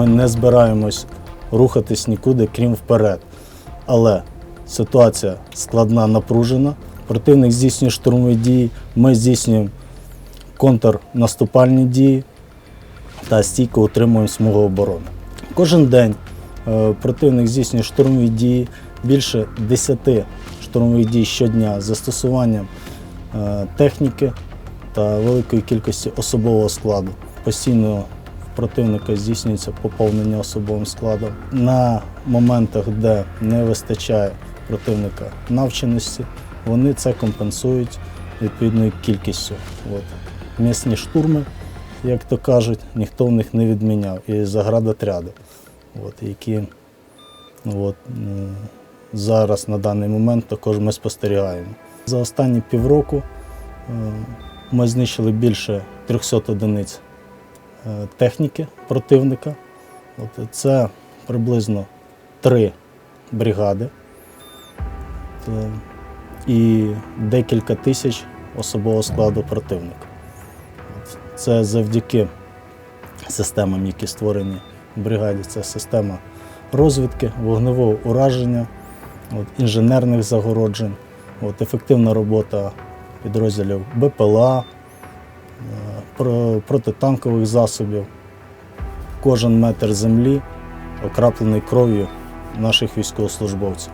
Ми не збираємось рухатись нікуди, крім вперед. Але ситуація складна, напружена. Противник здійснює штурмові дії, ми здійснюємо контрнаступальні дії та стійко утримуємо смугу оборони. Кожен день е, противник здійснює штурмові дії, більше 10 штурмових дій щодня з застосуванням е, техніки та великої кількості особового складу. Постійно противника здійснюється поповнення особовим складом. На моментах, де не вистачає противника навченості, вони це компенсують відповідною кількістю. От. Місні штурми, як то кажуть, ніхто в них не відміняв. І заградотряди, от, які от, зараз на даний момент також ми спостерігаємо. За останні півроку ми знищили більше 300 одиниць техніки противника. От, це приблизно три бригади Е, і декілька тисяч особового складу противника. Це завдяки системам, які створені в бригаді. Це система розвідки, вогневого ураження, інженерних загороджень, ефективна робота підрозділів БПЛА, е, протитанкових засобів. Кожен метр землі окраплений кров'ю наших військовослужбовців.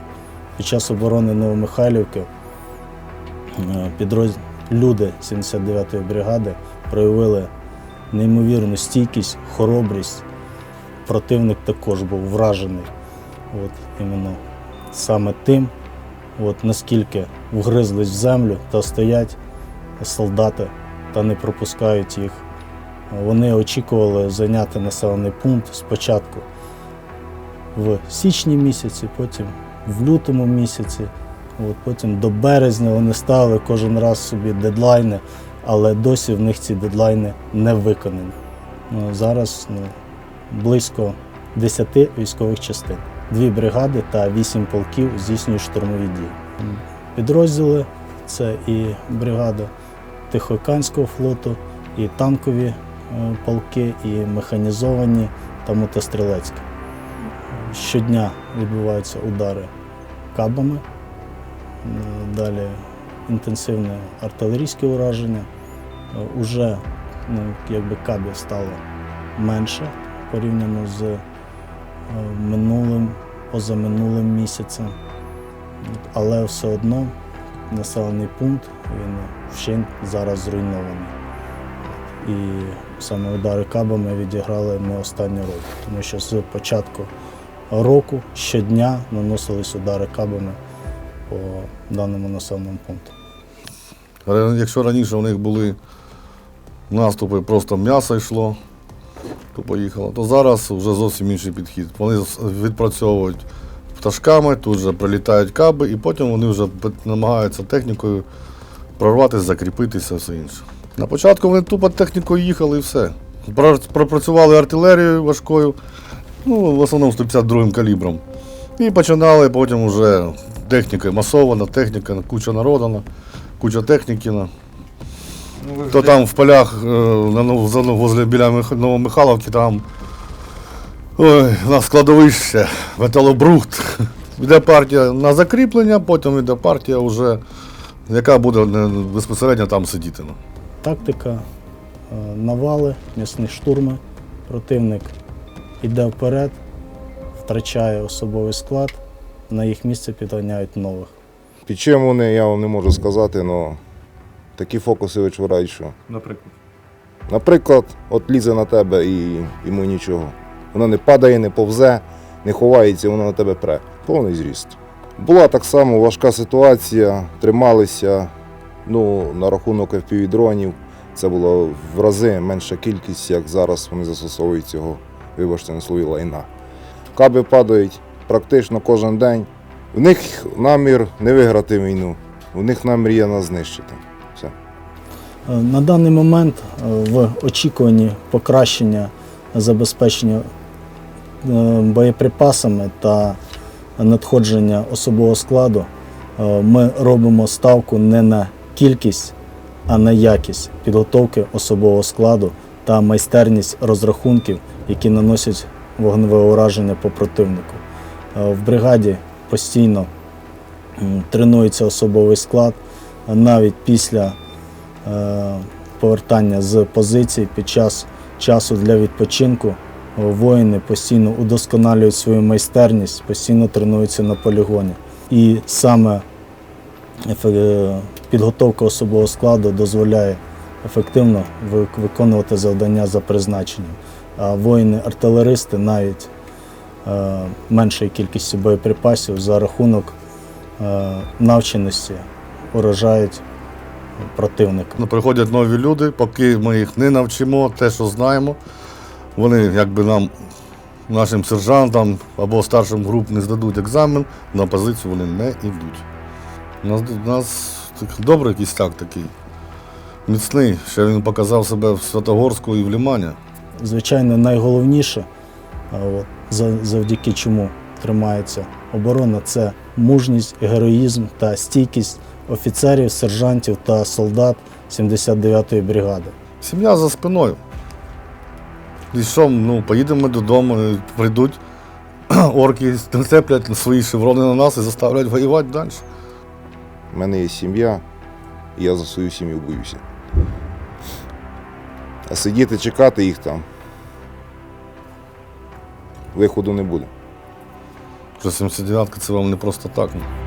Під час оборони Новомихайлівки е, підроз... люди 79-ї бригади проявили неймовірну стійкість, хоробрість. Противник також був вражений от, іменно саме тим, от, наскільки вгризлись в землю та стоять солдати та не пропускають їх. Вони очікували зайняти населений пункт спочатку в січні місяці, потім в лютому місяці, от, потім до березня вони ставили кожен раз собі дедлайни, але досі в них ці дедлайни не виконані. Ну, зараз ну, близько 10 військових частин. Дві бригади та вісім полків здійснюють штурмові дії. Підрозділи це і бригада Тихоокеанського флоту, і танкові е, полки, і механізовані та мотострілецькі. Щодня відбуваються удари кабами, далі інтенсивне артилерійське ураження. Уже ну, якби кабів стало менше порівняно з е, минулим, позаминулим місяцем. Але все одно населений пункт він вщент зараз зруйнований. І саме удари кабами відіграли не останню роль, тому що з початку року щодня наносились удари кабами по даному населеному пункту. Якщо раніше у них були наступи, просто м'ясо йшло, то поїхало, то зараз вже зовсім інший підхід. Вони відпрацьовують пташками, тут же прилітають каби, і потім вони вже намагаються технікою прорватися, закріпитися, все інше. На початку вони тупо технікою їхали і все. Пропрацювали артилерією важкою, ну, в основному 152 калібром. І починали потім вже техніка масована, техніка, куча народана, куча техніки. на. То там в полях е, на, возле біля Мих- Новомихайловки там ой, на складовище, металобрухт. Йде партія на закріплення, потім йде партія, вже, яка буде безпосередньо там сидіти. ну. Тактика е, навали, м'ясні штурми. Противник йде вперед, втрачає особовий склад, на їх місце підганяють нових. Під чим вони, я вам не можу сказати, але такі фокуси вичворають, що. Наприклад. Наприклад, от лізе на тебе і йому нічого. Воно не падає, не повзе, не ховається, воно на тебе пре. Повний зріст. Була так само важка ситуація, трималися ну, на рахунок FPV-дронів. Це було в рази менша кількість, як зараз вони застосовують цього, вибачте, на слові лайна. Каби падають практично кожен день. В них намір не виграти війну, в них намір є нас знищити. Все. Е, На даний момент е, в очікуванні покращення забезпечення боєприпасами та надходження особового складу е, ми робимо ставку не на кількість, а на якість підготовки особового складу та майстерність розрахунків, які наносять вогневе ураження по противнику. Е, В бригаді постійно тренується особовий склад, навіть після е, повертання з позицій під час часу для відпочинку е, воїни постійно удосконалюють свою майстерність, постійно тренуються на полігоні. І саме е, підготовка особового складу дозволяє ефективно виконувати завдання за призначенням. А воїни-артилеристи навіть е, меншою кількістю боєприпасів за рахунок е, навченості уражають противника. Ну, приходять нові люди, поки ми їх не навчимо, те, що знаємо, вони якби нам, нашим сержантам або старшим груп не здадуть екзамен, на позицію вони не йдуть. У нас, у нас так добрий кістяк такий, міцний. Ще він показав себе в Святогорську і в Лімані. Звичайно, найголовніше, от, завдяки чому тримається оборона, це мужність, героїзм та стійкість офіцерів, сержантів та солдат 79-ї бригади. Сім'я за спиною. І що, ну, поїдемо ми додому, прийдуть орки, нацеплять свої шеврони на нас і заставлять воювати далі. У мене є сім'я, і я за свою сім'ю боюся. А сидіти, чекати їх там. Виходу не буде. 79-ка це вам не просто так. ну.